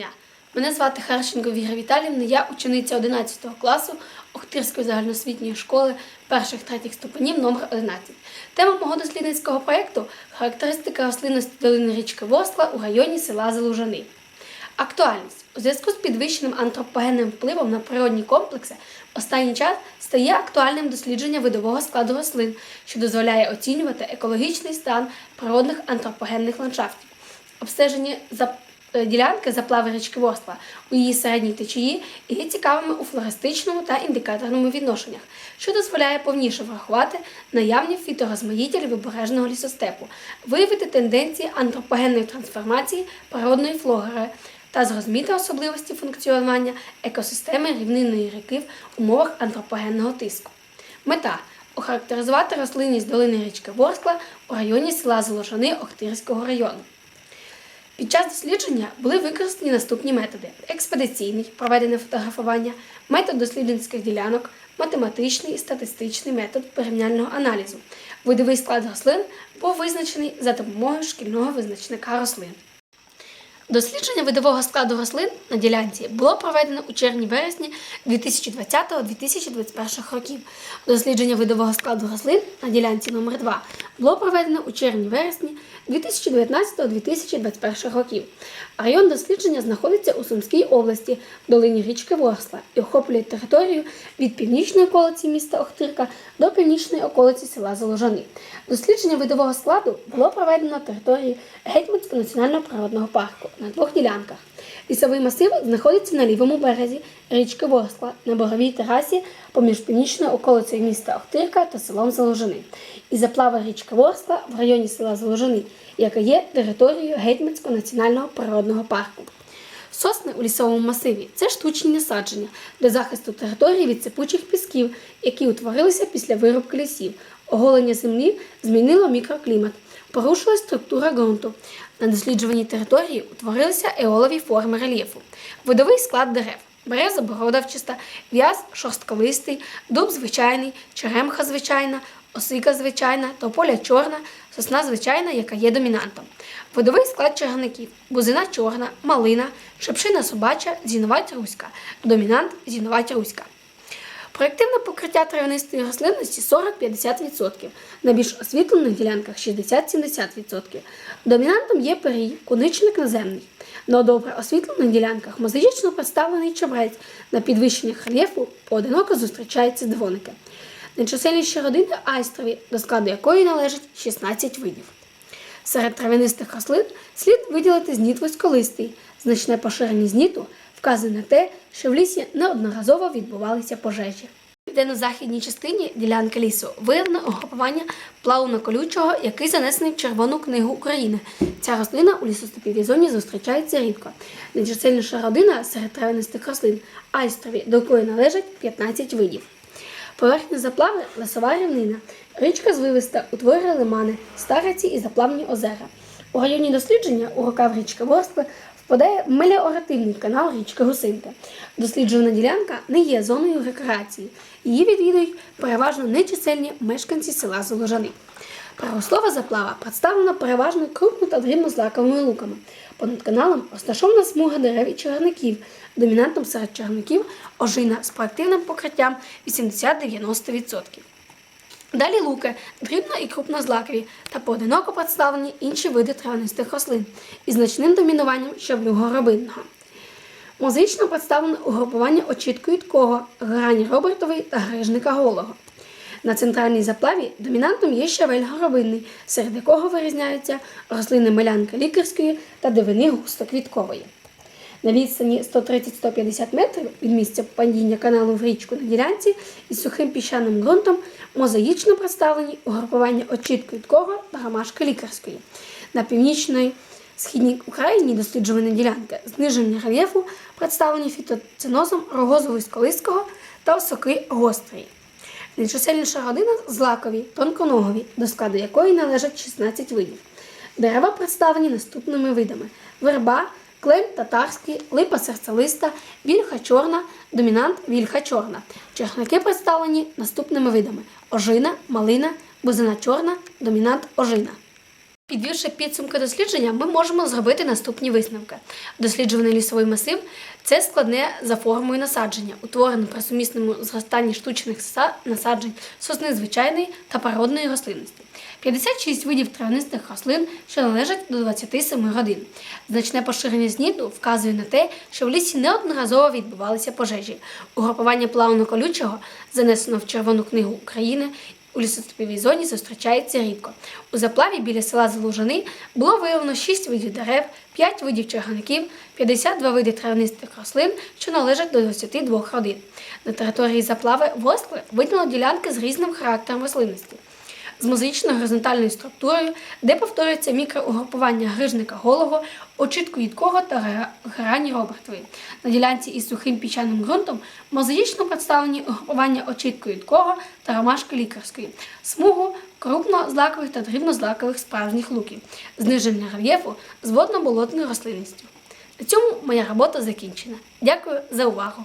дня! Мене звати Харченко Віра Віталівна, я учениця 11 класу Охтирської загальноосвітньої школи перших третіх ступенів номер 11. Тема мого дослідницького проєкту характеристика рослинності долини річки Ворскла у районі села Залужани. Актуальність у зв'язку з підвищеним антропогенним впливом на природні комплекси останній час стає актуальним дослідження видового складу рослин, що дозволяє оцінювати екологічний стан природних антропогенних ландшафтів. Обстеження за ділянки заплави річки Ворскла у її середній течії є цікавими у флористичному та індикаторному відношеннях, що дозволяє повніше врахувати наявні фіторозмаїття лівобережного лісостепу, виявити тенденції антропогенної трансформації природної флори та зрозуміти особливості функціонування екосистеми рівнинної ріки в умовах антропогенного тиску. Мета охарактеризувати рослинність долини річки Ворскла у районі села Золошани Охтирського району. Під час дослідження були використані наступні методи: експедиційний проведене фотографування, метод дослідницьких ділянок, математичний і статистичний метод порівняльного аналізу. Видовий склад рослин був визначений за допомогою шкільного визначника рослин. Дослідження видового складу рослин на ділянці було проведено у червні-вересні 2020-2021 років. Дослідження видового складу рослин на ділянці номер 2 було проведено у червні-вересні 2019-2021 років. Район дослідження знаходиться у Сумській області, в долині річки Ворсла і охоплює територію від північної околиці міста Охтирка до північної околиці села Заложани. Дослідження видового складу було проведено на території Гетьманського національного природного парку на двох ділянках. Лісовий масив знаходиться на лівому березі річки Ворскла на боровій терасі поміж північною околицею міста Охтирка та селом Заложини. І заплава річки Ворскла в районі села Заложини, яка є територією Гетьманського національного природного парку. Сосни у лісовому масиві це штучні насадження для захисту території від сипучих пісків, які утворилися після вирубки лісів. Оголення землі змінило мікроклімат, порушилась структура ґрунту. На досліджуваній території утворилися еолові форми рельєфу, видовий склад дерев. Береза бородавчаста, в'яз шорстковистий, дуб звичайний, черемха звичайна, осика звичайна, тополя чорна, сосна звичайна, яка є домінантом. Видовий склад чагарників бузина чорна, малина, шепшина собача, зіновать руська, домінант зіновать руська. Проєктивне покриття травянистої рослинності 40-50%, на більш освітлених ділянках 60-70%. Домінантом є перій, куничник наземний. На добре освітлених ділянках мозаїчно представлений чобрець, на підвищеннях рельєфу поодиноко зустрічаються дзвоники. Найчисельніші родини айстрові, до складу якої належить 16 видів. Серед травянистих рослин слід виділити зніт вузьколистий. Значне поширення зніту вказує на те, що в лісі неодноразово відбувалися пожежі. В південно-західній частині ділянки лісу виявлено угрупування плавно-колючого, який занесений в Червону книгу України. Ця рослина у лісостеповій зоні зустрічається рідко. Найчисельніша родина серед травянистих рослин айстрові, до якої належать 15 видів. Поверхня заплави лесова рівнина. Річка звивиста утворює лимани, стариці і заплавні озера. У районі дослідження у рукав річки Ворскли впадає меліоративний канал річки Гусинка. Досліджувана ділянка не є зоною рекреації. Її відвідують переважно нечисельні мешканці села Золожани. Правослова заплава представлена переважно крупно та дрібнозлаковими луками. Понад каналом розташована смуга дерев і чагарників. Домінантом серед чагарників ожина з проактивним покриттям 80-90%. Далі луки, дрібно і крупнозлакові та поодиноко представлені інші види травянистих рослин із значним домінуванням щавлюго робинного. Музично представлене угрупування очітку їдкого, грані Робертової та грижника голого. На центральній заплаві домінантом є щавель горобинний, серед якого вирізняються рослини мелянки лікарської та дивини густоквіткової. На відстані 130-150 метрів від місця падіння каналу в річку на ділянці із сухим піщаним ґрунтом мозаїчно представлені угрупування очітку квіткого та ромашки лікарської. На північної східній Україні досліджувані ділянки зниження рельєфу представлені фітоцинозом рогозової сколистського та осоки гострої. Найчисельніша родина злакові, тонконогові, до складу якої належать 16 видів. Дерева представлені наступними видами: верба, клен татарський, липа серцелиста, вільха чорна, домінант вільха чорна. Черники представлені наступними видами: ожина, малина, бузина чорна, домінант ожина. Підвівши підсумки дослідження, ми можемо зробити наступні висновки. Досліджуваний лісовий масив це складне за формою насадження, утворене при сумісному зростанні штучних насаджень сосни звичайної та пародної рослинності. 56 видів травянистих рослин, що належать до 27 родин. Значне поширення зніду вказує на те, що в лісі неодноразово відбувалися пожежі. Угрупування плавно-колючого занесено в Червону книгу України у лісостеповій зоні зустрічається рідко. У заплаві біля села Залужани було виявлено 6 видів дерев, 5 видів чергаників, 52 види травнистих рослин, що належать до 22 родин. На території заплави Воскли виділено ділянки з різним характером рослинності. З мозаїчно горизонтальною структурою, де повторюється мікроугрупування грижника голого, очітку їдкого та грані Робертової. На ділянці із сухим піщаним ґрунтом мозаїчно представлені угрупування очітку їдкого та ромашки лікарської, смугу крупнозлакових та дрібнозлакових справжніх луків, зниження рельєфу з водно-болотною рослинністю. На цьому моя робота закінчена. Дякую за увагу!